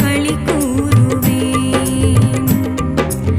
களி